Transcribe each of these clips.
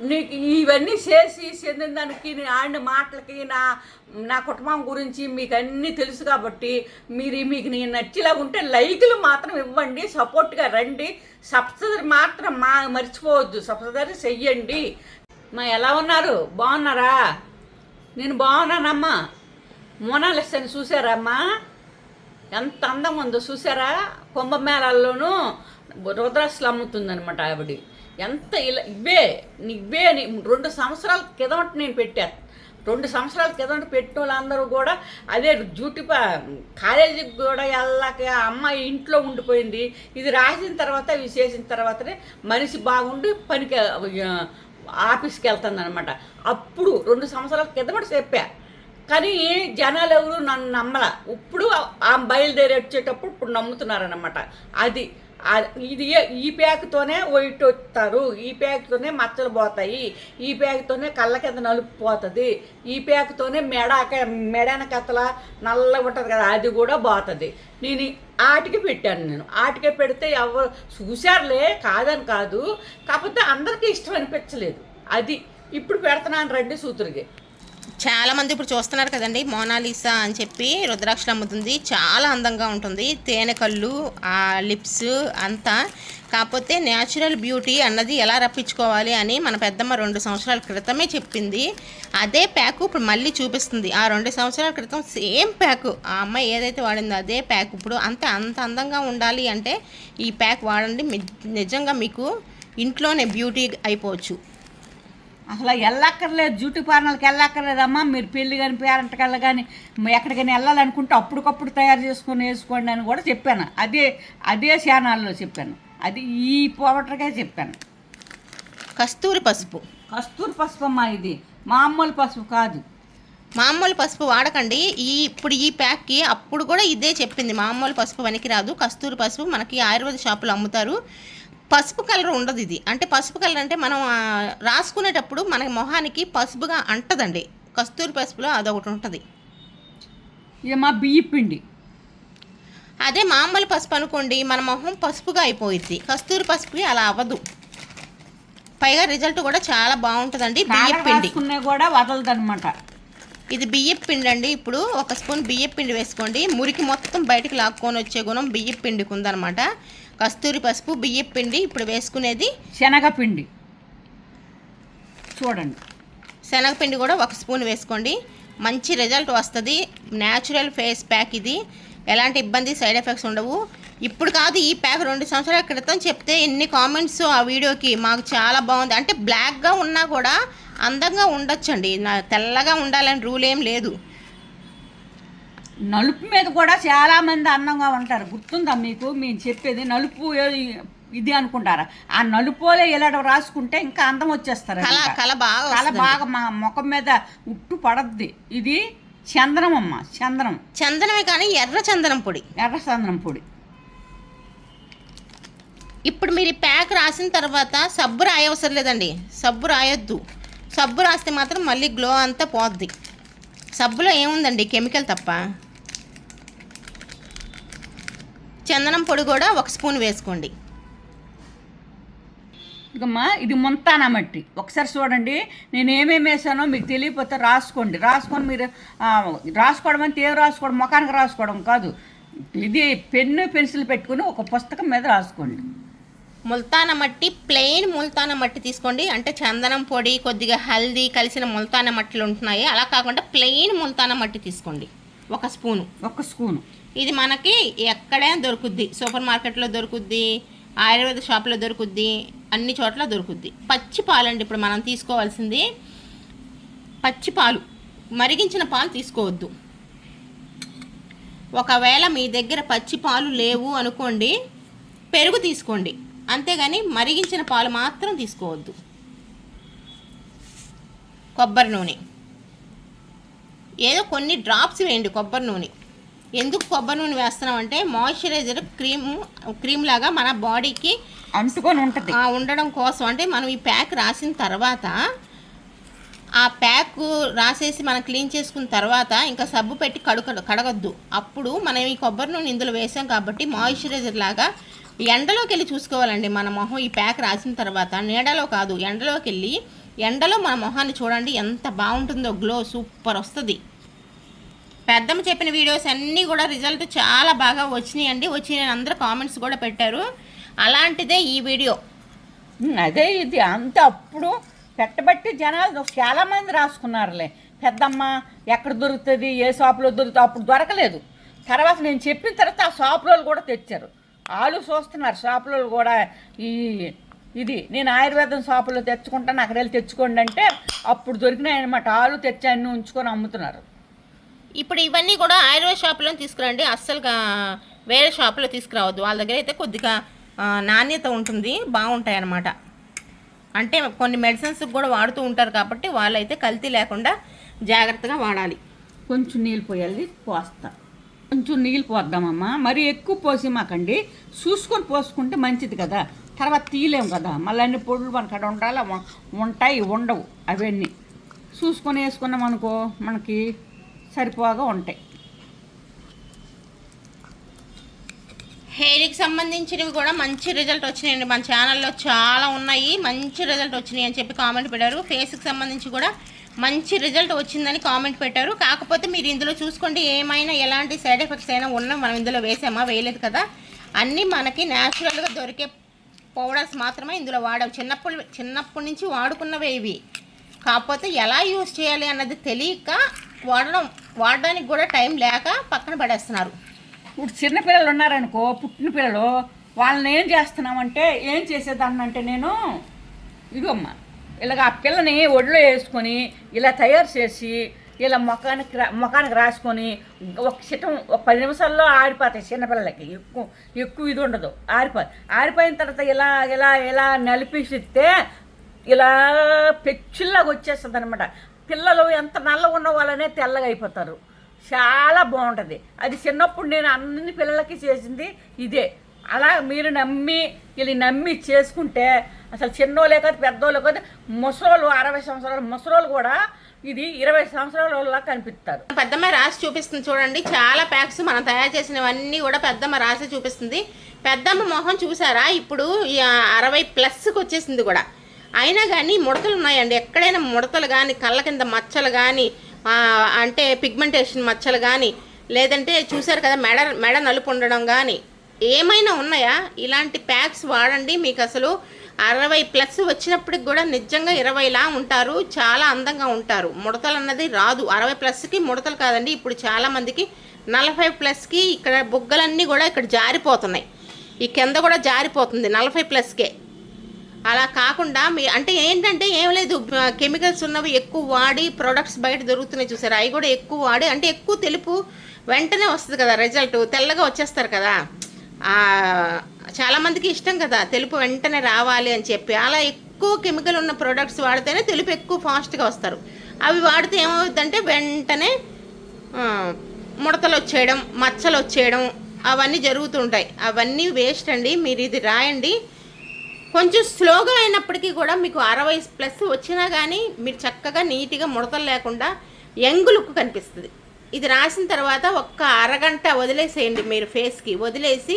నీకు ఇవన్నీ చేసి చెందిన దానికి ఆయన మాటలకి నా నా కుటుంబం గురించి మీకు అన్నీ తెలుసు కాబట్టి మీరు మీకు నేను నచ్చేలా ఉంటే లైకులు మాత్రం ఇవ్వండి సపోర్ట్గా రండి. సబ్సిడీ మాత్రం మా మర్చిపోవద్దు. సబ్సిడీ చెయ్యండి. మా ఎలా ఉన్నారు? బాగున్నారా? నేను బాగున్నానమ్మా. మోనాలిస్తాను చూసారమ్మా? ఎంత అందం ఉందో చూసారా? కుంభమేళాల్లోనూ రుద్రాసులు అమ్ముతుందనమాట ఆవిడ. ఎంత ఇలా ఇవే ఇవే అని రెండు సంవత్సరాల కిందట నేను పెట్టాను రెండు సంవత్సరాల కిందట పెట్టిన వాళ్ళందరూ కూడా అదే డ్యూటీ కాలేజీకి కూడా వెళ్ళాక అమ్మాయి ఇంట్లో ఉండిపోయింది. ఇది రాసిన తర్వాత ఇవి చేసిన తర్వాతనే మనిషి బాగుండి పనికి ఆఫీస్కి వెళ్తుంది అనమాట అప్పుడు రెండు సంవత్సరాల కిందట చెప్పా. కానీ జనాలు ఎవరు నన్ను నమ్మల. ఇప్పుడు ఆ బయలుదేరి వచ్చేటప్పుడు ఇప్పుడు నమ్ముతున్నారనమాట అది ఇది ఈ ప్యాక్తోనే వైట్ వస్తారు ఈ ప్యాక్తోనే మచ్చలు పోతాయి. ఈ ప్యాక్తోనే కళ్ళ కింద నలుపు పోతుంది. ఈ ప్యాక్తోనే మెడ మెడన కథల నల్లగా ఉంటుంది కదా అది కూడా పోతుంది. నేను ఆటికి పెట్టాను నేను. ఆటికే పెడితే ఎవరు చూశారులే కాదని కాదు. కాకపోతే అందరికీ ఇష్టం అనిపించలేదు. అది ఇప్పుడు పెడుతున్నాను రండి సూతురికి. చాలామంది ఇప్పుడు చూస్తున్నారు కదండి మోనాలిసా అని చెప్పి రుద్రాక్షలు అమ్ముతుంది. చాలా అందంగా ఉంటుంది. తేనె కళ్ళు ఆ లిప్స్ అంతా. కాకపోతే న్యాచురల్ బ్యూటీ అన్నది ఎలా రప్పించుకోవాలి అని మన పెద్దమ్మ రెండు సంవత్సరాల క్రితమే చెప్పింది. అదే ప్యాక్ ఇప్పుడు మళ్ళీ చూపిస్తుంది. ఆ రెండు సంవత్సరాల క్రితం సేమ్ ప్యాక్. ఆ అమ్మాయి ఏదైతే వాడిందో అదే ప్యాక్. ఇప్పుడు అంత అంత అందంగా ఉండాలి అంటే ఈ ప్యాక్ వాడండి. నిజంగా మీకు ఇంట్లోనే బ్యూటీ అయిపోవచ్చు. అసలు వెళ్ళక్కర్లేదు బ్యూటీ పార్లర్కి వెళ్ళక్కర్లేదమ్మా. మీరు పెళ్ళి కానీ పేరెంట్కల్లా కానీ ఎక్కడికైనా వెళ్ళాలనుకుంటే అప్పటికప్పుడు తయారు చేసుకొని వేసుకోండి అని కూడా చెప్పాను. అదే అదే ఛానల్లో చెప్పాను. అది ఈ పౌడర్గా చెప్పాను. కస్తూరి పసుపు. కస్తూరి పసుపు అమ్మా ఇది. మామూలు పసుపు కాదు. మామూలు పసుపు వాడకండి. ఈ ఇప్పుడు ఈ ప్యాక్కి అప్పుడు కూడా ఇదే చెప్పింది. మామూలు పసుపు పనికిరాదు. కస్తూరి పసుపు మనకి ఆయుర్వేద షాపులో అమ్ముతారు. పసుపు కలర్ ఉండదు ఇది. అంటే పసుపు కలర్ అంటే మనం రాసుకునేటప్పుడు మన మొహానికి పసుపుగా అంటదండి. కస్తూరి పసుపులో అదొకటి ఉంటుంది. ఇది మా బియ్య పిండి. అదే మామూలు పసుపు అనుకోండి మన మొహం పసుపుగా అయిపోయింది కస్తూరి పసుపుకి అలా అవ్వదు. పైగా రిజల్ట్ కూడా చాలా బాగుంటుందండి బియ్యం పిండి. కూడా వదలదనమాట ఇది బియ్యపు పిండి అండి. ఇప్పుడు ఒక స్పూన్ బియ్యపు పిండి వేసుకోండి. మురికి మొత్తం బయటికి లాక్కొని వచ్చే గుణం బియ్యపు పిండికి ఉందన్నమాట. కస్తూరి పసుపు బియ్యపు పిండి ఇప్పుడు వేసుకునేది. శనగపిండి. చూడండి. శనగపిండి కూడా ఒక స్పూన్ వేసుకోండి. మంచి రిజల్ట్ వస్తుంది. న్యాచురల్ ఫేస్ ప్యాక్ ఇది. ఎలాంటి ఇబ్బంది సైడ్ ఎఫెక్ట్స్ ఉండవు. ఇప్పుడు కాదు ఈ ప్యాక్ రెండు సంవత్సరాల క్రితం చెప్తే ఎన్ని కామెంట్స్ ఆ వీడియోకి. మాకు చాలా బాగుంది. అంటే బ్లాక్గా ఉన్నా కూడా అందంగా ఉండొచ్చండి. నా తెల్లగా ఉండాలని రూల్ ఏం లేదు. నలుపు మీద కూడా చాలా మంది అందంగా ఉంటారు. గుర్తుందా మీకు? మేము చెప్పేది నలుపు ఇది అనుకుంటారా? ఆ నలుపులే ఇలా రాసుకుంటే ఇంకా అందం వచ్చేస్తారు కళ. కళ బాగా కళ. బాగా మా ముఖం మీద ఉట్టు పడద్ది. ఇది చంద్రం అమ్మ చంద్రం చందనమే కానీ ఎర్ర చందనం పొడి. ఎర్ర చంద్రం పొడి. ఇప్పుడు మీరు ఈ ప్యాక్ రాసిన తర్వాత సబ్బు రాయవసరం లేదండి. సబ్బు రాయొద్దు. సబ్బు రాస్తే మాత్రం మళ్ళీ గ్లో అంతా పోద్ది. సబ్బులో ఏముందండి? కెమికల్ తప్ప. చందనం పొడి కూడా ఒక స్పూన్ వేసుకోండి. ఇకమ్మా ఇది ముంతానా మట్టి. ఒకసారి చూడండి నేను ఏమేమి వేసానో మీకు తెలియకపోతే రాసుకోండి. రాసుకొని మీరు రాసుకోవడం అంటే ఏం రాసుకోవడం? ముఖానికి రాసుకోవడం కాదు. ఇది పెన్ను పెన్సిల్ పెట్టుకుని ఒక పుస్తకం మీద రాసుకోండి. ముల్తాన మట్టి ప్లెయిన్ ముల్తాన మట్టి తీసుకోండి. అంటే చందనం పొడి కొద్దిగా హల్దీ కలిసిన ముల్తాన మట్టిలు ఉంటున్నాయి. అలా కాకుండా ప్లెయిన్ ముల్తాన మట్టి తీసుకోండి. ఒక స్పూను. ఒక స్పూను. ఇది మనకి ఎక్కడైనా దొరుకుద్ది. సూపర్ మార్కెట్లో దొరుకుద్ది ఆయుర్వేద షాప్లో దొరుకుద్ది అన్ని చోట్ల దొరుకుద్ది. పచ్చి పాలండి ఇప్పుడు మనం తీసుకోవాల్సింది. పచ్చి పాలు. మరిగించిన పాలు తీసుకోవద్దు. ఒకవేళ మీ దగ్గర పచ్చి పాలు లేవు అనుకోండి పెరుగు తీసుకోండి. అంతేగాని మరిగించిన పాలు మాత్రం తీసుకోవద్దు. కొబ్బరి నూనె. ఏదో కొన్ని డ్రాప్స్ వేయండి కొబ్బరి నూనె. ఎందుకు కొబ్బరి నూనె వేస్తున్నాం అంటే మాయిశ్చరైజర్ క్రీమ్ క్రీమ్ లాగా మన బాడీకి అంటుకొని ఉంటుంది. ఉండడం కోసం. అంటే మనం ఈ ప్యాక్ రాసిన తర్వాత ఆ ప్యాక్ రాసేసి మనం క్లీన్ చేసుకున్న తర్వాత ఇంకా సబ్బు పెట్టి కడుక కడగొద్దు. అప్పుడు మనం ఈ కొబ్బరి నూనె ఇందులో వేసాం కాబట్టి మాయిశ్చరైజర్ లాగా ఎండలోకి వెళ్ళి చూసుకోవాలండి మన మొహం ఈ ప్యాక్ రాసిన తర్వాత. నీడలో కాదు ఎండలోకి వెళ్ళి ఎండలో మన మొహాన్ని చూడండి ఎంత బాగుంటుందో గ్లో సూపర్ వస్తుంది. పెద్దమ్మ చెప్పిన వీడియోస్ అన్నీ కూడా రిజల్ట్ చాలా బాగా వచ్చినాయండి. వచ్చినాయి అందరూ కామెంట్స్ కూడా పెట్టారు. అలాంటిదే ఈ వీడియో అదే ఇది అంత అప్పుడు పెట్టబట్టి జనాలు చాలామంది రాసుకున్నారులే. పెద్దమ్మ ఎక్కడ దొరుకుతుంది ఏ షాపులో దొరుకుతుంది అప్పుడు దొరకలేదు. తర్వాత నేను చెప్పిన తర్వాత ఆ షాపులో కూడా తెచ్చారు. వాళ్ళు చూస్తున్నారు షాపులో కూడా ఈ ఇది నేను ఆయుర్వేదం షాపులో తెచ్చుకుంటాను అక్కడ వెళ్ళి తెచ్చుకోండి అంటే అప్పుడు దొరికినాయి అనమాట వాళ్ళు తెచ్చి ఉంచుకొని అమ్ముతున్నారు. ఇప్పుడు ఇవన్నీ కూడా ఆయుర్వేద షాప్లో తీసుకురండి. అస్సలుగా వేరే షాప్లో తీసుకురావద్దు. వాళ్ళ దగ్గర అయితే కొద్దిగా నాణ్యత ఉంటుంది. బాగుంటాయి అన్నమాట అంటే కొన్ని మెడిసిన్స్ కూడా వాడుతూ ఉంటారు కాబట్టి వాళ్ళైతే కల్తీ లేకుండా జాగ్రత్తగా వాడాలి. కొంచెం నీళ్ళు పోయాలి పోస్తా. కొంచెం నీళ్ళు పోద్దామమ్మా. మరి ఎక్కువ పోసి మాకండి. చూసుకొని పోసుకుంటే మంచిది కదా. తర్వాత తీయలేము కదా. మళ్ళీ అన్ని పొడులు మనకు అక్కడ ఉండాలి ఉంటాయి ఉండవు అవన్నీ. చూసుకొని వేసుకున్నాం అనుకో మనకి సరిపోగా ఉంటాయి. హెయిర్కి సంబంధించినవి కూడా మంచి రిజల్ట్ వచ్చినాయండి. మన ఛానల్లో చాలా ఉన్నాయి. మంచి రిజల్ట్ వచ్చినాయి అని చెప్పి కామెంట్ పెట్టారు. ఫేస్కి సంబంధించి కూడా మంచి రిజల్ట్ వచ్చిందని కామెంట్ పెట్టారు. కాకపోతే మీరు ఇందులో చూసుకోండి ఏమైనా ఎలాంటి సైడ్ ఎఫెక్ట్స్ అయినా ఉన్నా మనం ఇందులో వేసామా? వేయలేదు కదా. అన్నీ మనకి న్యాచురల్గా దొరికే పౌడర్స్ మాత్రమే ఇందులో వాడాం. చిన్నప్పుడు చిన్నప్పటి నుంచి వాడుకున్నవే ఇవి. కాకపోతే ఎలా యూస్ చేయాలి అన్నది తెలియక వాడడం వాడడానికి కూడా టైం లేక పక్కన పడేస్తున్నారు. ఇప్పుడు చిన్న పిల్లలు ఉన్నారనుకో పుట్టిన పిల్లలు వాళ్ళని ఏం చేస్తున్నామంటే ఏం చేసేదాన్నంటే నేను ఇదిగోమ్మా ఇలాగ ఆ పిల్లని ఒడిలో వేసుకొని ఇలా తయారు చేసి ఇలా ముఖానికి ముఖానికి రాసుకొని ఒక చిటం ఒక పది నిమిషాల్లో ఆరిపోతాయి చిన్నపిల్లలకి ఎక్కువ ఎక్కువ ఇది ఉండదు. ఆరిపో ఆరిపోయిన తర్వాత ఇలా ఇలా ఇలా నలిపిస్తే ఇలా పెచ్చుల్లాగా వచ్చేస్తుంది అనమాట పిల్లలు ఎంత నల్లగా ఉన్న వాళ్ళనే తెల్లగా అయిపోతారు. చాలా బాగుంటుంది. అది చిన్నప్పుడు నేను అన్ని పిల్లలకి చేసింది ఇదే. అలా మీరు నమ్మి వీళ్ళు నమ్మి చేసుకుంటే అసలు చిన్నోళ్ళే కాదు పెద్దోళ్ళే కాదు ముసలోళ్ళు అరవై సంవత్సరాలు ముసలోళ్ళు కూడా ఇది ఇరవై సంవత్సరాల కనిపిస్తారు. పెద్దమ్మ రాసి చూపిస్తుంది చూడండి. చాలా ప్యాక్స్ మనం తయారు చేసినవన్నీ కూడా పెద్దమ్మ రాసి చూపిస్తుంది. పెద్దమ్మ మొహం చూసారా? ఇప్పుడు అరవై ప్లస్కి వచ్చేసింది కూడా. అయినా కానీ ముడతలు ఉన్నాయండి. ఎక్కడైనా ముడతలు కానీ కళ్ళ కింద మచ్చలు కానీ అంటే పిగ్మెంటేషన్ మచ్చలు కానీ లేదంటే చూసారు కదా మెడ మెడ నలుపు ఉండడం కానీ ఏమైనా ఉన్నాయా? ఇలాంటి ప్యాక్స్ వాడండి. మీకు అసలు అరవై ప్లస్ వచ్చినప్పటికి కూడా నిజంగా ఇరవైలా ఉంటారు. చాలా అందంగా ఉంటారు. ముడతలు అన్నది రాదు. అరవై ప్లస్కి ముడతలు కాదండి. ఇప్పుడు చాలామందికి నలభై ప్లస్కి ఇక్కడ బుగ్గలన్నీ కూడా ఇక్కడ జారిపోతున్నాయి. ఈ కింద కూడా జారిపోతుంది నలభై ప్లస్కే అలా కాకుండా మీ అంటే ఏంటంటే ఏం లేదు కెమికల్స్ ఉన్నవి ఎక్కువ వాడి ప్రొడక్ట్స్ బయట దొరుకుతున్నాయి చూసారు? అవి కూడా ఎక్కువ వాడి అంటే ఎక్కువ తెలుపు వెంటనే వస్తుంది కదా రిజల్ట్ తెల్లగా వచ్చేస్తారు కదా. చాలామందికి ఇష్టం కదా తెలుపు వెంటనే రావాలి అని చెప్పి. అలా ఎక్కువ కెమికల్ ఉన్న ప్రొడక్ట్స్ వాడితేనే తెలుపు ఎక్కువ ఫాస్ట్గా వస్తారు. అవి వాడితే ఏమవుతుందంటే వెంటనే ముడతలు వచ్చేయడం మచ్చలు వచ్చేయడం అవన్నీ జరుగుతుంటాయి అవన్నీ వేస్ట్ అండి మీరు ఇది రాయండి. కొంచెం స్లోగా అయినప్పటికీ కూడా మీకు అరవై ప్లస్ వచ్చినా కానీ మీరు చక్కగా నీట్గా ముడతలు లేకుండా యంగ్ లుక్ కనిపిస్తుంది. ఇది రాసిన తర్వాత ఒక్క అరగంట వదిలేసేయండి మీరు ఫేస్కి. వదిలేసి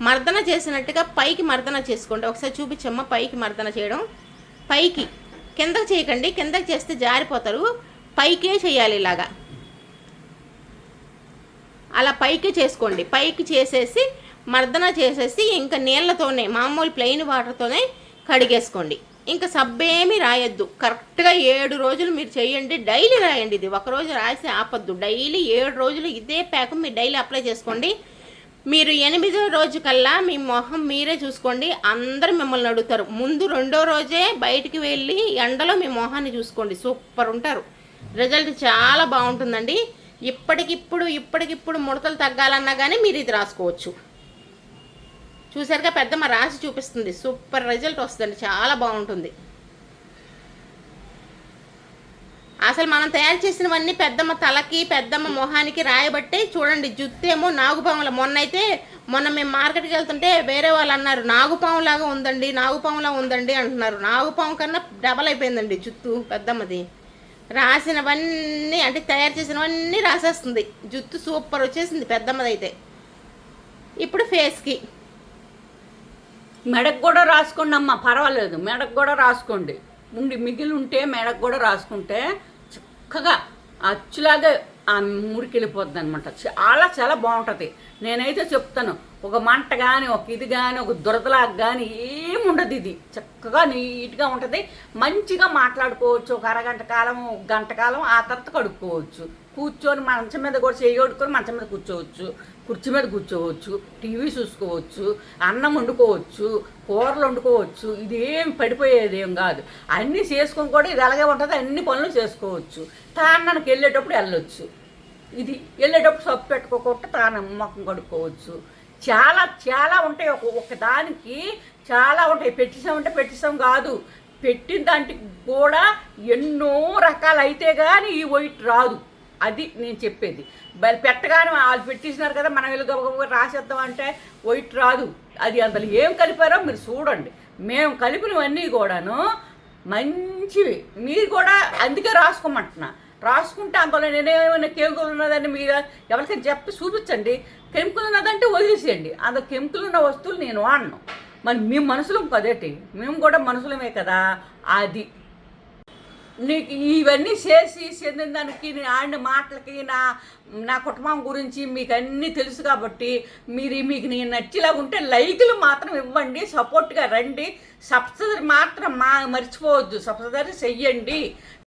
మర్దన చేసినట్టుగా పైకి మర్దన చేసుకోండి. ఒకసారి చూపించమ్మా పైకి మర్దన చేయడం. పైకి. కిందకి చేయకండి. కిందకి చేస్తే జారిపోతారు. పైకే చేయాలి ఇలాగా. అలా పైకి చేసుకోండి. పైకి చేసేసి మర్దన చేసేసి ఇంకా నీళ్ళతోనే మామూలు ప్లెయిన్ వాటర్తోనే కడిగేసుకోండి. ఇంకా సబ్బేమీ రాయొద్దు. కరెక్ట్గా ఏడు రోజులు మీరు చేయండి. డైలీ రాయండి ఇది. ఒక రోజు రాసి ఆపొద్దు. డైలీ ఏడు రోజులు ఇదే ప్యాక్ మీరు డైలీ అప్లై చేసుకోండి. మీరు ఎనిమిదో రోజు కల్లా మీ మొహం మీరే చూసుకోండి. అందరు మిమ్మల్ని అడుగుతారు. ముందు రెండో రోజే బయటికి వెళ్ళి ఎండలో మీ మొహాన్ని చూసుకోండి. సూపర్ ఉంటారు. రిజల్ట్ చాలా బాగుంటుందండి. ఇప్పటికిప్పుడు ఇప్పటికిప్పుడు ముడతలు తగ్గాలన్నా కానీ మీరు ఇది రాసుకోవచ్చు. చూసారుగా పెద్దమ్మ రాసి చూపిస్తుంది. సూపర్ రిజల్ట్ వస్తుంది చాలా బాగుంటుంది. అసలు మనం తయారు చేసినవన్నీ పెద్దమ్మ తలకి పెద్దమ్మ మొహానికి రాయబట్టే చూడండి. జుత్తేమో నాగుపాముల. మొన్న అయితే మొన్న మేము మార్కెట్కి వెళ్తుంటే వేరే వాళ్ళు అన్నారు నాగుపాములాగా ఉందండి నాగుపాములా ఉందండి అంటున్నారు. నాగుపాము కన్నా డబల్ అయిపోయిందండి జుత్తు పెద్దమ్మది. రాసినవన్నీ అంటే తయారు చేసినవన్నీ రాసేస్తుంది. జుత్తు సూపర్ వచ్చేసింది పెద్దమ్మదైతే. ఇప్పుడు ఫేస్కి. మెడకు కూడా రాసుకోండి అమ్మా పర్వాలేదు. మెడకు కూడా రాసుకోండి. ఉండి మిగిలి ఉంటే మెడకు కూడా రాసుకుంటే చక్కగా అచ్చులాగా ఆ మురికెళ్ళిపోద్ది అనమాట చాలా చాలా బాగుంటుంది. నేనైతే చెప్తాను ఒక మంట కానీ ఒక ఇది కానీ ఒక దురదలాగా కానీ ఏముండదు ఇది. చక్కగా నీట్గా ఉంటుంది. మంచిగా మాట్లాడుకోవచ్చు. ఒక అరగంట కాలం ఒక గంట కాలం ఆ తర్వాత కడుక్కోవచ్చు. కూర్చొని మంచం మీద కూడా చేయి కడుక్కొని మంచం మీద కూర్చోవచ్చు. కుర్చీ మీద కూర్చోవచ్చు టీవీ చూసుకోవచ్చు అన్నం వండుకోవచ్చు కూరలు వండుకోవచ్చు ఇదేం పడిపోయేది ఏం కాదు. అన్నీ చేసుకొని కూడా ఇది అలాగే ఉంటుంది అన్ని పనులు చేసుకోవచ్చు. తాన్నానికి వెళ్ళేటప్పుడు వెళ్ళొచ్చు. ఇది వెళ్ళేటప్పుడు సబ్బు పెట్టుకోకుండా తాను మొక్కం కడుక్కోవచ్చు. చాలా చాలా ఉంటాయి ఒక ఒక దానికి చాలా ఉంటాయి. పెట్టిసామంటే పెట్టిసాం కాదు. పెట్టిన దానికి కూడా ఎన్నో రకాలు అయితే కానీ ఈ వైట్ రాదు. అది నేను చెప్పేది. మరి పెట్టగానే వాళ్ళు పెట్టేసినారు కదా మనం వెళ్ళి గబగబా రాసేద్దాం అంటే వైట్ రాదు. అది అందులో ఏం కలిపారో మీరు చూడండి. మేము కలిపినవన్నీ కూడాను మంచివి. మీరు కూడా అందుకే రాసుకోమంటున్నా. రాసుకుంటే అందులో నేనేమైనా కెమికల్ ఉన్నదని మీరు ఎవరికైనా చెప్పి చూపించండి. కెమికల్ ఉన్నదంటే వదిలేసేయండి. అంత కెమికల్ ఉన్న వస్తువులు నేను వాడను. మరి మేము మనుషులం కదేటి మేము కూడా మనుషులమే కదా. అది. నీకు ఇవన్నీ చేసి చెందిన దానికి ఆయన మాటలకి నా నా కుటుంబం గురించి మీకు అన్నీ తెలుసు కాబట్టి మీరు మీకు నేను నచ్చేలాగా ఉంటే లైకులు మాత్రం ఇవ్వండి సపోర్ట్గా రండి. సబ్సిడీ మాత్రం మా మర్చిపోవద్దు. సబ్సిడీ చెయ్యండి